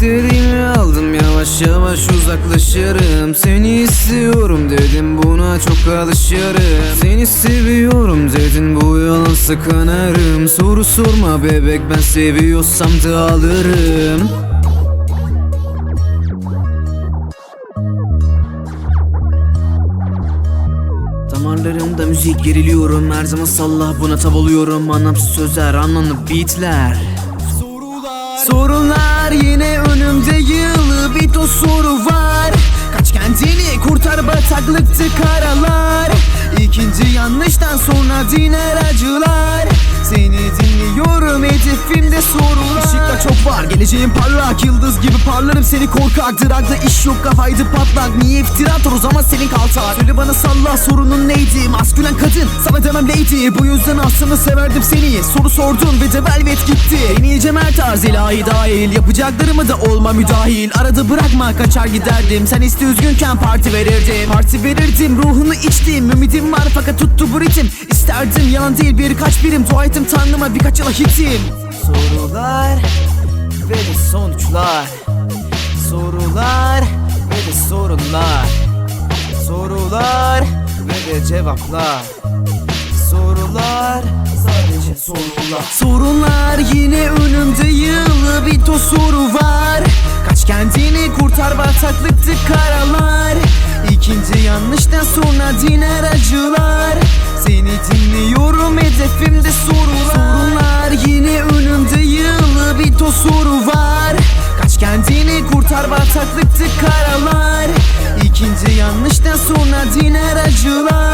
İstediğimi aldım yavaş yavaş uzaklaşırım. Seni istiyorum dedim buna çok alışırım. Seni seviyorum dedin bu yalansa kanarım Soru sorma bebek ben seviyorsam da alırım. Damarlarımda müzik geriliyorum. Her zaman sallah buna tav oluyorum. Anlamsız sözler anlamlı beatler Sorunlar yine önümde yığılı bir ton soru var. Kaç kendini kurtar bataklıktı karalar. İkinci yanlıştan sonra diner acılar. Seni dinliyorum hedefimde sorular Çok var. Geleceğim parlak Yıldız gibi parlarım seni korkak Dragda iş yok kafaydı patlak. Niye iftira atar? O zaman senin kaltak Söyle bana salla sorunun neydi? Maskülen kadın sana demem lady. Bu yüzden aslında severdim seni. Soru sordun ve de velvet gitti. En iyi cömert tarz ilahi dahil. Yapacaklarımı da olma müdahil. Arada bırakma kaçar giderdim. Sen iste üzgünken parti verirdim. Parti verirdim ruhunu içtim. Ümidim var fakat tuttu bu ritim. İsterdim yalan değil birkaç birim. Dua ettim tanrıma birkaç yıla hitim. Sorular sonuçlar. Sorular ve de sorunlar. Sorular ve de cevaplar. Sorular sadece sorular. Sorunlar yine önümde yığılı bir ton soru var. Kaç kendini kurtar bataklıktı karalar. İkinci yanlıştan sonra diner acılar. Seni dinliyorum hedefimde sorular. Sorunlar yine önümde yığılı bir ton soru var Ortaklıktı karalar. İkinci yanlıştan sonra diner acılar.